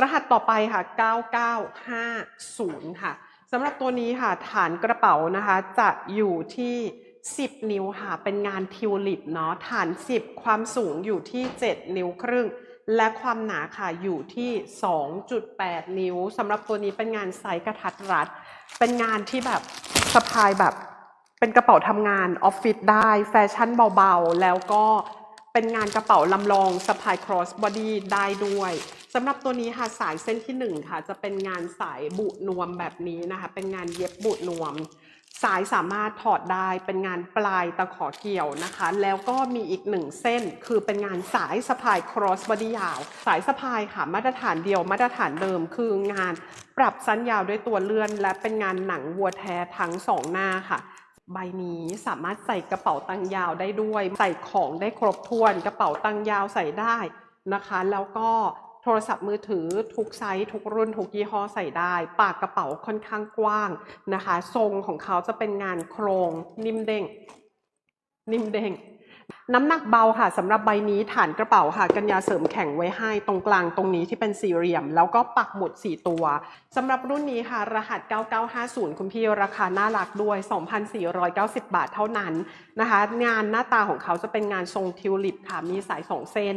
รหัสต่อไปค่ะ 9950 ค่ะสำหรับตัวนี้ค่ะ ฐานกระเป๋านะคะ จะอยู่ที่ 10 นิ้วค่ะ เป็นงานทิวลิปเนาะ ฐาน 10 ความสูงอยู่ที่ 7 นิ้วครึ่ง และความหนาค่ะอยู่ที่ 2.8 นิ้วสำหรับตัวนี้เป็นงานไซส์กระทัดรัด เป็นงานที่แบบสะพายแบบเป็นกระเป๋าทำงานออฟฟิศได้ แฟชั่นเบาๆ แล้วก็ เป็นงานกระเป๋าลำลองสะพายครอสบอดี้ได้ด้วยสำหรับตัวนี้ค่ะสายเส้นที่ 1 ค่ะ จะเป็นงานสายบุนวมแบบนี้นะคะ เป็นงานเย็บบุนวม สายสามารถถอดได้เป็นงานปลายตะขอเกี่ยวนะคะ แล้วก็มีอีกหนึ่งเส้น คือเป็นงานสายสะพาย cross body ยาว สายสะพายค่ะมาตรฐานเดียวมาตรฐานเดิม คืองานปรับสั้นยาวด้วยตัวเลื่อน และเป็นงานหนังวัวแท้ทั้งสองหน้าค่ะ ใบนี้สามารถใส่กระเป๋าตังยาวได้ด้วย ใส่ของได้ครบถ้วน กระเป๋าตังยาวใส่ได้นะคะ แล้วก็โทรศัพท์มือถือทุกไซส์ทุกรุ่นทุกยี่ห้อใส่ได้ ปากกระเป๋าค่อนข้างกว้างนะคะ ทรงของเขาจะเป็นงานโครงนิ่มเด้งนิ่มเด้ง น้ำหนักเบาค่ะสำหรับใบนี้ฐานกระเป๋าค่ะกันยาเสริมแข็งไว้ให้ตรงกลางตรงนี้ที่เป็นสี่เหลี่ยม แล้วก็ปักหมุด 4 ตัวสำหรับรุ่นนี้ค่ะ รหัส 9950 คุณพี่ราคาน่ารักด้วย 2,490 บาทเท่านั้นนะคะ งานหน้าตาของเขาจะเป็นงานทรงทิวลิปค่ะ มีสาย2เส้น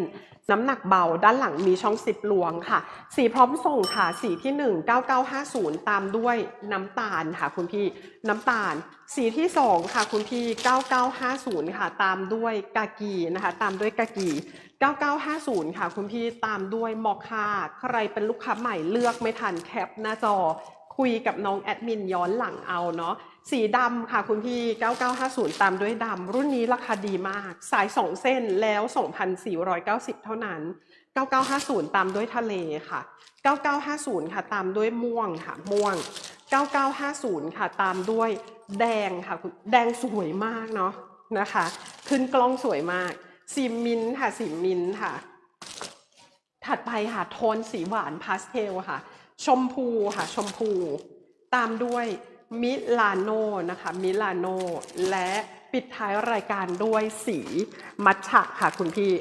น้ำหนักเบาด้านหลังมีช่องสิบหลวงค่ะ สีพร้อมส่งค่ะสีที่ 1 9950 ตามด้วยน้ำตาลค่ะคุณพี่น้ำตาล สีที่2ค่ะคุณพี่ 9950 ค่ะ ตามด้วยกากีนะคะ ตามด้วยกากี 9950 ค่ะคุณพี่ตามด้วยมอคค่าใครเป็นลูกค้าใหม่เลือกไม่ทันแคปหน้าจอคุยกับน้องแอดมินย้อนหลังเอาเนาะสีดำค่ะคุณพี่ 9950 ตามด้วยดำรุ่นนี้ราคาดีมาก สาย 2 เส้นแล้ว 2,490 เท่านั้น 9950 ตามด้วยทะเลค่ะ 9950 ค่ะ ตามด้วยม่วงค่ะม่วง 9950 ค่ะ ตามด้วย แดงค่ะแดงสวยมากเนาะนะคะ ขึ้นกล้องสวยมากสีมินค่ะสีมินค่ะ ถัดไปค่ะโทนสีหวานพาสเทลค่ะ ชมพูค่ะ ชมพู ตามด้วยมิลานโนนะคะมิลานโนและปิดท้ายรายการด้วยสีมัทฉะค่ะคุณพี่